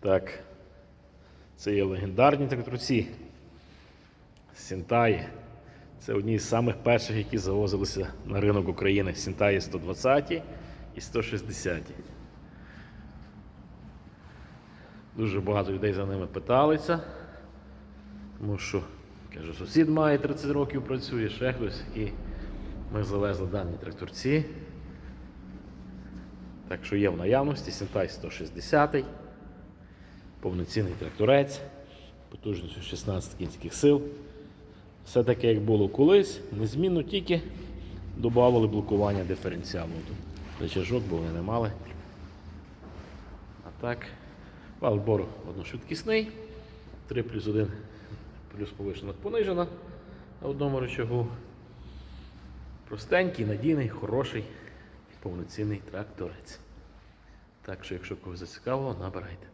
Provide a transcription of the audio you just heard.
Так. Це є легендарні тракторці. Сінтаї. Це одні з самих перших, які завозилися на ринок України. Сінтаї 120 і 160. Дуже багато людей за ними питалися. Тому що, кажу, сусід має 30 років працює, ще хтось. І ми завезли дані тракторці. Так що є в наявності Сінтай 160, повноцінний тракторець, потужністю 16 кінських сил. Все таке, як було колись, незмінно тільки додавали блокування диференціалу. Тут рычажок, бо вони не мали. А так, вал бору одношвидкісний, 3 плюс 1 плюс повишена понижена на одному рычагу. Простенький, надійний, хороший повноцінний тракторець. Так що, якщо когось зацікавило, набирайте.